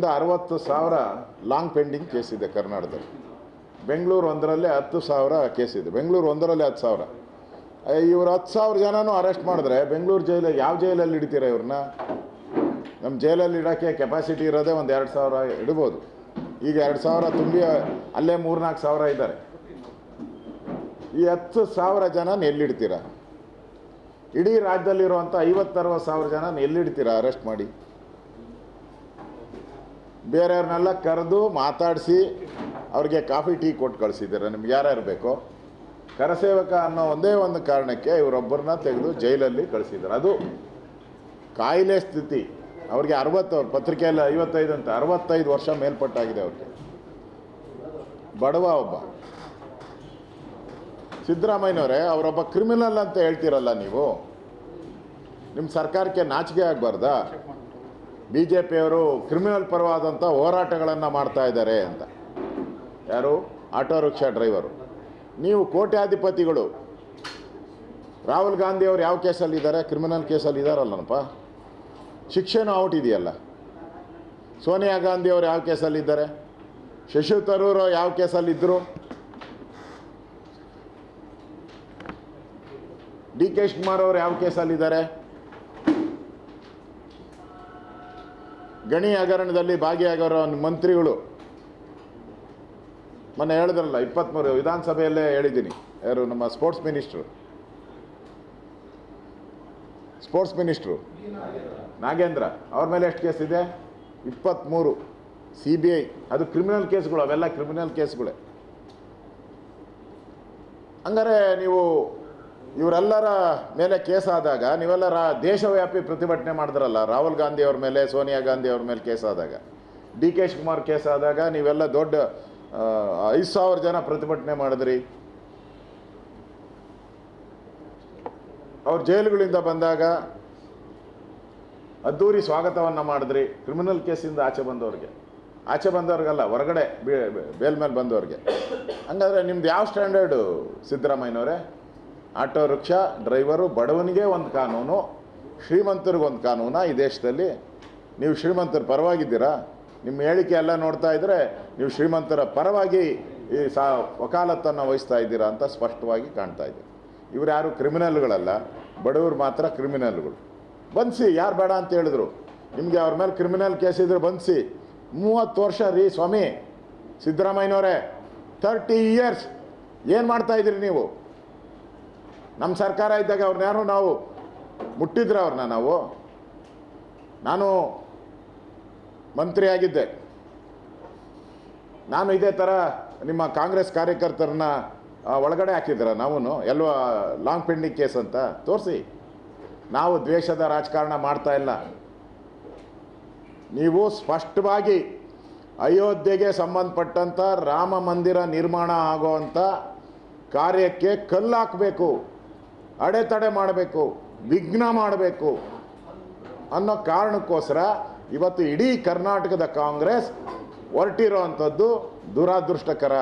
ಇಂದ ಅರವತ್ತು ಸಾವಿರ ಲಾಂಗ್ ಪೆಂಡಿಂಗ್ ಕೇಸ್ ಇದೆ ಕರ್ನಾಟಕದಲ್ಲಿ. ಬೆಂಗಳೂರು ಒಂದರಲ್ಲೇ ಹತ್ತು ಸಾವಿರ ಕೇಸ್ ಇದೆ. ಬೆಂಗಳೂರು ಒಂದರಲ್ಲೇ ಹತ್ತು ಸಾವಿರ. ಇವರು ಹತ್ತು ಸಾವಿರ ಜನನೂ ಅರೆಸ್ಟ್ ಮಾಡಿದ್ರೆ ಬೆಂಗಳೂರು ಜೈಲಲ್ಲಿ ಯಾವ ಜೈಲಲ್ಲಿ ಇಡ್ತೀರ ಇವ್ರನ್ನ? ನಮ್ಮ ಜೈಲಲ್ಲಿ ಇಡೋಕ್ಕೆ ಕೆಪಾಸಿಟಿ ಇರೋದೇ ಒಂದು ಎರಡು ಸಾವಿರ ಇಡ್ಬೋದು. ಈಗ ಎರಡು ಸಾವಿರ ತುಂಬಿ ಅಲ್ಲೇ ಮೂರ್ನಾಲ್ಕು ಸಾವಿರ ಇದ್ದಾರೆ. ಈ ಹತ್ತು ಸಾವಿರ ಜನ ಎಲ್ಲಿಡ್ತೀರಾ? ಇಡೀ ರಾಜ್ಯದಲ್ಲಿರುವಂಥ ಐವತ್ತರವತ್ತು ಸಾವಿರ ಜನ ಎಲ್ಲಿಡ್ತೀರಾ ಅರೆಸ್ಟ್ ಮಾಡಿ? ಬೇರೆಯವ್ರನ್ನೆಲ್ಲ ಕರೆದು ಮಾತಾಡಿಸಿ ಅವ್ರಿಗೆ ಕಾಫಿ, ಟೀ ಕೊಟ್ಟು ಕಳಿಸಿದ್ದಾರೆ. ನಿಮ್ಗೆ ಯಾರ್ಯಾರು ಬೇಕೋ? ಕರಸೇವಕ ಅನ್ನೋ ಒಂದೇ ಒಂದು ಕಾರಣಕ್ಕೆ ಇವರೊಬ್ಬರನ್ನ ತೆಗೆದು ಜೈಲಲ್ಲಿ ಕಳಿಸಿದ್ದಾರೆ. ಅದು ಕಾಯಿಲೆ ಸ್ಥಿತಿ. ಅವ್ರಿಗೆ ಅರವತ್ತು ಪತ್ರಿಕೆಯಲ್ಲಿ ಐವತ್ತೈದು ಅಂತ, ಅರವತ್ತೈದು ವರ್ಷ ಮೇಲ್ಪಟ್ಟಾಗಿದೆ ಅವ್ರಿಗೆ. ಬಡವ ಒಬ್ಬ. ಸಿದ್ದರಾಮಯ್ಯನವರೇ, ಅವರೊಬ್ಬ ಕ್ರಿಮಿನಲ್ ಅಂತ ಹೇಳ್ತೀರಲ್ಲ ನೀವು? ನಿಮ್ಮ ಸರ್ಕಾರಕ್ಕೆ ನಾಚಿಕೆ ಆಗಬಾರ್ದಾ? ಬಿ ಜೆ ಪಿಯವರು ಕ್ರಿಮಿನಲ್ ಪರವಾದಂಥ ಹೋರಾಟಗಳನ್ನು ಮಾಡ್ತಾ ಇದ್ದಾರೆ ಅಂತ. ಯಾರು? Auto rickshaw driver. ನೀವು ಕೋಟ್ಯಾಧಿಪತಿಗಳು. ರಾಹುಲ್ ಗಾಂಧಿ ಅವರು ಯಾವ ಕೇಸಲ್ಲಿದ್ದಾರೆ ಕ್ರಿಮಿನಲ್ ಕೇಸಲ್ಲಿ ಇದ್ದಾರಲ್ಲನಪ್ಪ ಶಿಕ್ಷೆನೂ ಔಟ್ ಇದೆಯಲ್ಲ. ಸೋನಿಯಾ ಗಾಂಧಿ ಅವರು ಯಾವ ಕೇಸಲ್ಲಿದ್ದಾರೆ ಶಶಿ ತರೂರ್ ಯಾವ ಕೇಸಲ್ಲಿದ್ದರು ಡಿ ಕೆ ಶಿವಕುಮಾರ್ ಅವರು ಯಾವ ಕೇಸಲ್ಲಿದ್ದಾರೆ ಗಣಿ ಹಗರಣದಲ್ಲಿ ಭಾಗಿಯಾಗಿರೋ ಮಂತ್ರಿಗಳು. ಮೊನ್ನೆ ಹೇಳಿದ್ರಲ್ಲ ಇಪ್ಪತ್ತ್ಮೂರು ವಿಧಾನಸಭೆಯಲ್ಲೇ ಹೇಳಿದ್ದೀನಿ. ಯಾರು ನಮ್ಮ sports minister? Sports minister? Nagendra. ಅವ್ರ ಮೇಲೆ ಎಷ್ಟು ಕೇಸ್ ಇದೆ? ಇಪ್ಪತ್ತ್ಮೂರು ಸಿ ಬಿ ಐ ಅದು ಕ್ರಿಮಿನಲ್ ಕೇಸ್ಗಳು, ಅವೆಲ್ಲ ಕ್ರಿಮಿನಲ್ ಕೇಸ್ಗಳೇ. ಹಂಗಾರೆ ನೀವು ಇವರೆಲ್ಲರ ಮೇಲೆ ಕೇಸ್ ಆದಾಗ ನೀವೆಲ್ಲ ರಾ ದೇಶವ್ಯಾಪಿ ಪ್ರತಿಭಟನೆ ಮಾಡಿದ್ರಲ್ಲ, ರಾಹುಲ್ ಗಾಂಧಿ ಅವ್ರ ಮೇಲೆ, ಸೋನಿಯಾ ಗಾಂಧಿ ಅವ್ರ ಮೇಲೆ ಕೇಸ್ ಆದಾಗ. ಡಿ ಕೆ ಶಿವಕುಮಾರ್ ಕೇಸ್ ಆದಾಗ ನೀವೆಲ್ಲ ದೊಡ್ಡ ಐದು ಸಾವಿರ ಜನ ಪ್ರತಿಭಟನೆ ಮಾಡಿದ್ರಿ. ಅವ್ರ ಜೈಲುಗಳಿಂದ ಬಂದಾಗ ಅದ್ದೂರಿ ಸ್ವಾಗತವನ್ನು ಮಾಡಿದ್ರಿ, ಕ್ರಿಮಿನಲ್ ಕೇಸಿಂದ ಆಚೆ ಬಂದವ್ರಿಗೆ. ಆಚೆ ಬಂದವ್ರಿಗಲ್ಲ, ಹೊರಗಡೆ ಬೇಲ್ ಮೇಲೆ ಬಂದವ್ರಿಗೆ. ಹಂಗಾದ್ರೆ ನಿಮ್ದು ಯಾವ ಸ್ಟ್ಯಾಂಡರ್ಡು, ಸಿದ್ದರಾಮಯ್ಯನವರೇ? ಆಟೋ ರಿಕ್ಷಾ ಡ್ರೈವರು ಬಡವನಿಗೆ ಒಂದು ಕಾನೂನು, ಶ್ರೀಮಂತರಿಗೊಂದು ಕಾನೂನ ಈ ದೇಶದಲ್ಲಿ. ನೀವು ಶ್ರೀಮಂತರ ಪರವಾಗಿದ್ದೀರಾ? ನಿಮ್ಮ ಹೇಳಿಕೆ ಎಲ್ಲ ನೋಡ್ತಾ ಇದ್ದರೆ ನೀವು ಶ್ರೀಮಂತರ ಪರವಾಗಿ ಈ ಸಾ ವಕಾಲತ್ತನ್ನು ವಹಿಸ್ತಾ ಇದ್ದೀರಾ ಅಂತ ಸ್ಪಷ್ಟವಾಗಿ ಕಾಣ್ತಾ ಇದೆ. ಇವ್ರು ಯಾರು ಕ್ರಿಮಿನಲ್ಗಳಲ್ಲ, ಬಡವರು ಮಾತ್ರ ಕ್ರಿಮಿನಲ್ಗಳು. ಬನ್ಸಿ ಯಾರು ಬೇಡ ಅಂತ ಹೇಳಿದ್ರು. ನಿಮಗೆ ಅವ್ರ ಮೇಲೆ ಕ್ರಿಮಿನಲ್ ಕೇಸ್ ಇದ್ರೆ ಬನ್ಸಿ ಮೂವತ್ತು ವರ್ಷ ರೀ ಸ್ವಾಮಿ. ಸಿದ್ದರಾಮಯ್ಯನವರೇ ತರ್ಟಿ ಇಯರ್ಸ್. ಏನು ಮಾಡ್ತಾ ಇದ್ದೀರಿ ನೀವು? ನಮ್ಮ ಸರ್ಕಾರ ಇದ್ದಾಗ ಅವ್ರನ್ನ ನಾವು ಮುಟ್ಟಿದ್ರೆ ಅವ್ರನ್ನ ನಾವು. ನಾನು ಮಂತ್ರಿಯಾಗಿದ್ದೆ. ನಾನು ಇದೇ ಥರ ನಿಮ್ಮ ಕಾಂಗ್ರೆಸ್ ಕಾರ್ಯಕರ್ತರನ್ನ ಒಳಗಡೆ ಹಾಕಿದ್ರ ನಾವು ಎಲ್ಲೋ ಲಾಂಗ್ ಪೆಂಡಿಂಗ್ ಕೇಸ್ ಅಂತ? ತೋರಿಸಿ. ನಾವು ದ್ವೇಷದ ರಾಜಕಾರಣ ಮಾಡ್ತಾ ಇಲ್ಲ. ನೀವು ಸ್ಪಷ್ಟವಾಗಿ ಅಯೋಧ್ಯೆಗೆ ಸಂಬಂಧಪಟ್ಟಂಥ ರಾಮ ಮಂದಿರ ನಿರ್ಮಾಣ ಆಗೋವಂಥ ಕಾರ್ಯಕ್ಕೆ ಕಲ್ಲು ಹಾಕಬೇಕು. ಅಡೆತಡೆ ಮಾಡಬೇಕು ವಿಘ್ನ ಮಾಡಬೇಕು ಅನ್ನೋ ಕಾರಣಕ್ಕೋಸ್ಕರ ಇವತ್ತು ಇಡೀ ಕರ್ನಾಟಕದ ಕಾಂಗ್ರೆಸ್ ಹೊರಟಿರೋ ಅಂಥದ್ದು ದುರಾದೃಷ್ಟಕರ.